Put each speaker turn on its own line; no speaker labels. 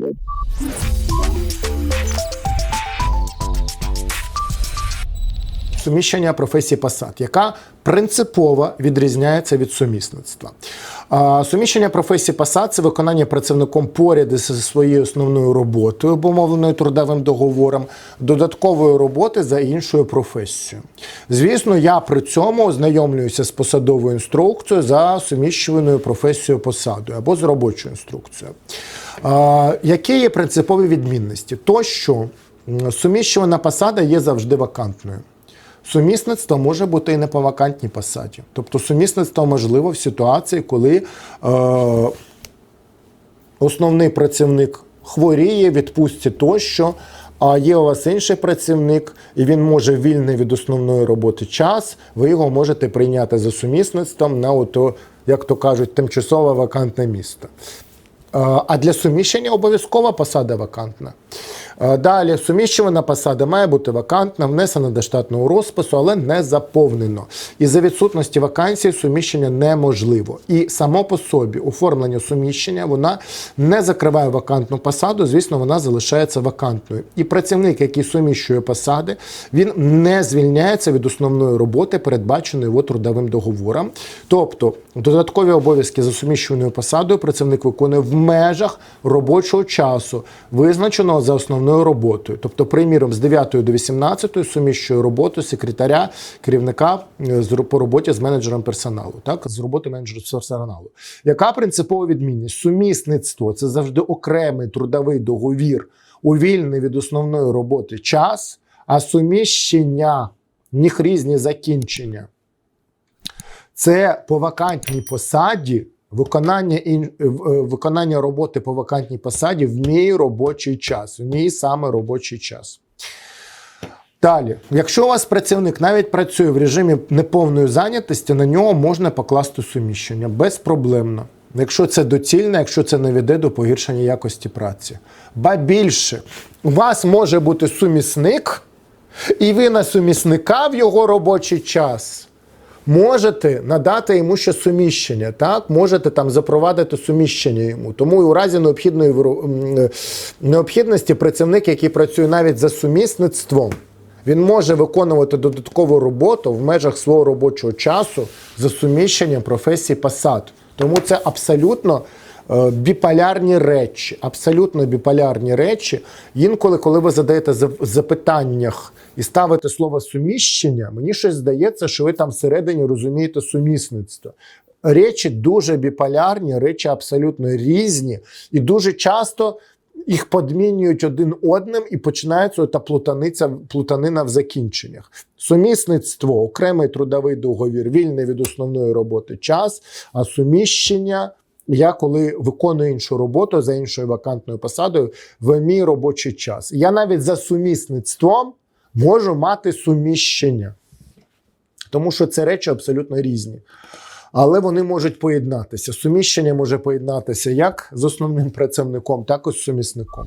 Música Суміщення професії посад, яка принципово відрізняється від сумісництва. Суміщення професії посад це виконання працівником поряд зі своєю основною роботою, обумовленою трудовим договором, додаткової роботи за іншою професією. Звісно, я при цьому ознайомлююся з посадовою інструкцією за суміщуваною професією посадою або з робочою інструкцією. Які є принципові відмінності? То, що суміщувана посада є завжди вакантною. Сумісництво може бути і не по вакантній посаді. Тобто сумісництво можливо в ситуації, коли е, основний працівник хворіє, відпустці тощо, а є у вас інший працівник, і він може вільний від основної роботи час, ви його можете прийняти за сумісництвом на ото, як то кажуть, тимчасове вакантне місто. Е, А для суміщення обов'язкова посада вакантна. Е, Далі суміщувана посада має бути вакантна, внесена до штатного розпису, але не заповнено. І за відсутності вакансії суміщення неможливо. І само по собі оформлення суміщення вона не закриває вакантну посаду, звісно, вона залишається вакантною. І працівник, який суміщує посади, він не звільняється від основної роботи, передбаченої його трудовим договором. Тобто додаткові обов'язки за суміщеною посадою працівник виконує в межах робочого часу, визначеного за основною роботою. Тобто, приміром, з 9 до 18 суміщує роботу секретаря, керівника е, по роботі з менеджером персоналу, так з роботи менеджера персоналу. Яка принципова відмінність? Сумісництво це завжди окремий трудовий договір у вільний від основної роботи час, а суміщення них різні закінчення. Це по вакантній посаді. Виконання ін... е, виконання роботи по вакантній посаді в мій робочий час, в мій саме робочий час. Далі, якщо у вас працівник навіть працює в режимі неповної зайнятості, на нього можна покласти суміщення безпроблемно. Якщо це доцільно, якщо це не веде до погіршення якості праці. Ба більше, у вас може бути сумісник, і ви на сумісника в його робочий час можете надати йому ще суміщення, так? Можете там запровадити суміщення йому. Тому у разі необхідної е, необхідності працівник, який працює навіть за сумісництвом, він може виконувати додаткову роботу в межах свого робочого часу за суміщенням професії посад. Тому це абсолютно біполярні речі. Абсолютно біполярні речі. Інколи, коли ви задаєте за- в запитаннях і ставите слово суміщення, мені щось здається, що ви там всередині розумієте сумісництво. Речі дуже біполярні, речі абсолютно різні, і дуже часто їх подмінюють один одним і починається та плутаниця, плутанина в закінченнях. Сумісництво, окремий трудовий договір, вільний від основної роботи час, а суміщення. Я коли виконую іншу роботу за іншою вакантною посадою в мій робочий час. Я навіть за сумісництвом можу мати суміщення, тому що це речі абсолютно різні. Але вони можуть поєднатися. Суміщення може поєднатися як з основним працівником, так і з сумісником.